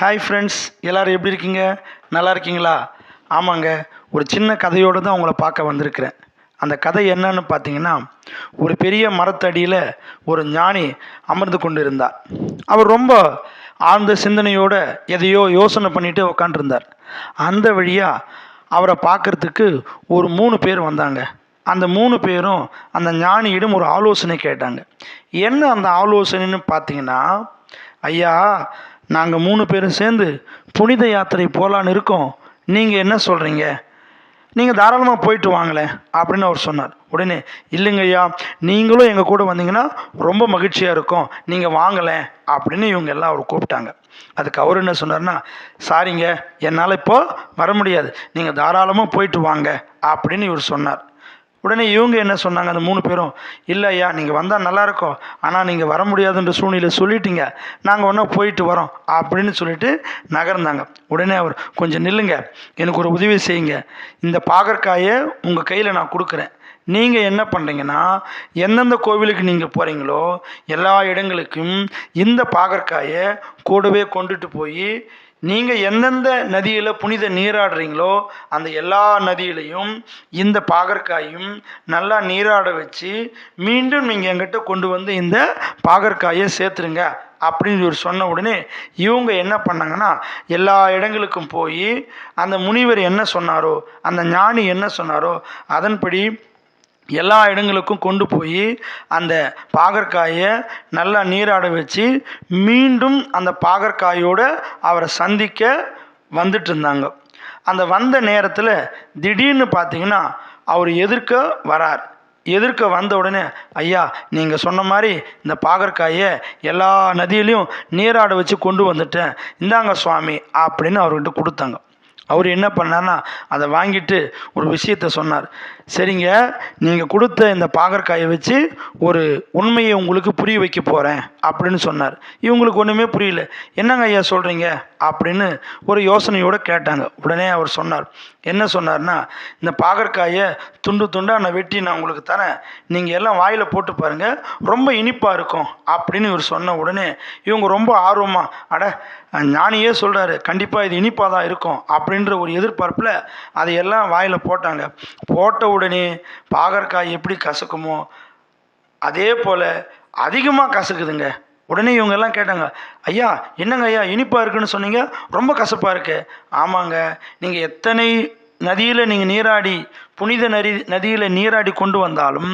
Hi friends எல்லோரும் எப்படி இருக்கீங்க? நல்லா இருக்கீங்களா? ஆமாங்க ஒரு சின்ன கதையோடு தான் உங்களை பார்க்க வந்திருக்கிறேன். அந்த கதை என்னன்னு பார்த்தீங்கன்னா ஒரு பெரிய மரத்தடியில் ஒரு ஞானி அமர்ந்து கொண்டு இருந்தார் அவர் ரொம்ப ஆழ்ந்த சிந்தனையோட எதையோ யோசனை பண்ணிட்டு உக்காண்டிருந்தார். அந்த வழியாக அவரை பார்க்கறதுக்கு ஒரு மூணு பேர் வந்தாங்க. அந்த மூணு பேரும் அந்த ஞானியிடம் ஒரு ஆலோசனை கேட்டாங்க. என்ன அந்த ஆலோசனைன்னு பார்த்தீங்கன்னா ஐயா நாங்கள் மூணு பேரும் சேர்ந்து புனித யாத்திரை போகலான்னு இருக்கோம். நீங்கள் என்ன சொல்கிறீங்க நீங்கள் தாராளமாக போயிட்டு வாங்களேன் அப்படின்னு அவர் சொன்னார். உடனே இல்லைங்கய்யா நீங்களும் எங்கள் கூட வந்தீங்கன்னா ரொம்ப மகிழ்ச்சியாக இருக்கும். நீங்கள் வாங்கலேன் அப்படின்னு இவங்க எல்லாம் அவர் கூப்பிட்டாங்க. அதுக்கு அவர் என்ன சொன்னார்னா சாரிங்க என்னால் இப்போ வர முடியாது. நீங்கள் தாராளமாக போயிட்டு வாங்க அப்படின்னு இவர் சொன்னார். உடனே இவங்க என்ன சொன்னாங்க? அந்த மூணு பேரும் இல்லை ஐயா நீங்கள் வந்தால் நல்லாயிருக்கும். ஆனால் நீங்கள் வர முடியாதுன்ற சூழ்நிலை சொல்லிட்டீங்க. நாங்கள் ஒன்றா போயிட்டு வரோம் அப்படின்னு சொல்லிட்டு நகர்ந்தாங்க. உடனே அவர் கொஞ்சம் நில்லுங்க. எனக்கு ஒரு உதவி செய்யுங்க. இந்த பாகற்காயை உங்கள் கையில் நான் கொடுக்குறேன். நீங்கள் என்ன பண்ணுறீங்கன்னா எந்தெந்த கோவிலுக்கு நீங்கள் போகிறீங்களோ எல்லா இடங்களுக்கும் இந்த பாகற்காயை கூடவே கொண்டுட்டு போய் நீங்கள் எந்தெந்த நதியில் புனித நீராடுறீங்களோ அந்த எல்லா நதியிலையும் இந்த பாகற்காயும் நல்லா நீராட வச்சு மீண்டும் நீங்கள் எங்கிட்ட கொண்டு வந்து இந்த பாகற்காயை சேர்த்துருங்க அப்படின்னு இவர் சொன்ன உடனே இவங்க என்ன பண்ணாங்கன்னா எல்லா இடங்களுக்கும் போய் அந்த முனிவர் என்ன சொன்னாரோ அந்த ஞானி என்ன சொன்னாரோ அதன்படி எல்லா இடங்களுக்கும் கொண்டு போய் அந்த பாகற்காயை நல்லா நீராட வச்சு மீண்டும் அந்த பாகற்காயோடு அவரை சந்திக்க வந்துட்டு இருந்தாங்க அந்த வந்த நேரத்தில் திடீர்னு பார்த்தீங்கன்னா அவர் எதிர்க்க வரார். எதிர்க்க வந்த உடனே ஐயா நீங்கள் சொன்ன மாதிரி இந்த பாகற்காயை எல்லா நதியிலையும் நீராட வச்சு கொண்டு வந்துட்டேன். இந்தாங்க சுவாமி அப்படின்னு அவர்கிட்ட கொடுத்தாங்க. அவர் என்ன பண்ணார்னா அதை வாங்கிட்டு ஒரு விஷயத்த சொன்னார். சரிங்க நீங்கள் கொடுத்த இந்த பாகற்காயை வச்சு ஒரு உண்மையை உங்களுக்கு புரிய வைக்க போகிறேன் அப்படின்னு சொன்னார். இவங்களுக்கு ஒன்றுமே புரியல. என்னங்க ஐயா சொல்கிறீங்க அப்படின்னு ஒரு யோசனையோடு கேட்டாங்க. உடனே அவர் சொன்னார். என்ன சொன்னார்னா இந்த பாகற்காயை துண்டு துண்டாக நான் வெட்டி நான் உங்களுக்கு தரேன். நீங்கள் எல்லாம் வாயில் போட்டு பாருங்கள் ரொம்ப இனிப்பாக இருக்கும் அப்படின்னு இவர் சொன்ன உடனே இவங்க ரொம்ப ஆர்வமாக அட ஞானியே சொல்கிறாரு கண்டிப்பாக இது இனிப்பாக தான் இருக்கும் அப்படின்ற ஒரு எதிர்பார்ப்பில் அதையெல்லாம் வாயில் போட்டாங்க. போட்ட உடனே பாகற்காய் எப்படி கசக்குமோ அதே போல் அதிகமாக கசக்குதுங்க. உடனே இவங்க எல்லாம் கேட்டாங்க ஐயா என்னங்க ஐயா இனிப்பாக இருக்குன்னு சொன்னீங்க? ரொம்ப கசப்பாக இருக்கு. ஆமாங்க நீங்கள் எத்தனை நதியில் நீங்கள் நீராடி புனித நதி நதியில் நீராடி கொண்டு வந்தாலும்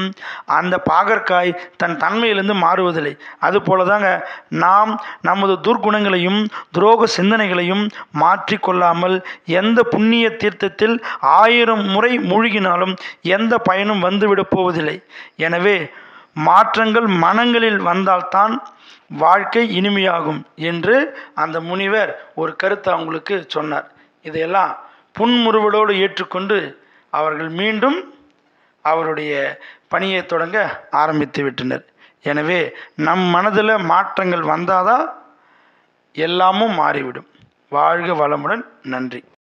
அந்த பாகற்காய் தன் தன்மையிலிருந்து மாறுவதில்லை. அதுபோல தாங்க நாம் நமது துர்க்குணங்களையும் துரோக சிந்தனைகளையும் மாற்றிக்கொள்ளாமல் எந்த புண்ணிய தீர்த்தத்தில் ஆயிரம் முறை மூழ்கினாலும் எந்த பயனும் வந்துவிடப் போவதில்லை. எனவே மாற்றங்கள் மனங்களில் வந்தால்தான் வாழ்க்கை இனிமையாகும் என்று அந்த முனிவர் ஒரு கருத்தை அவங்களுக்கு சொன்னார். இதையெல்லாம் புன்முறுவலோடு ஏற்றுக்கொண்டு அவர்கள் மீண்டும் அவருடைய பணியை தொடங்க ஆரம்பித்து விட்டனர். எனவே நம் மனதில் மாற்றங்கள் வந்தாதான் எல்லாமும் மாறிவிடும். வாழ்க வளமுடன். நன்றி.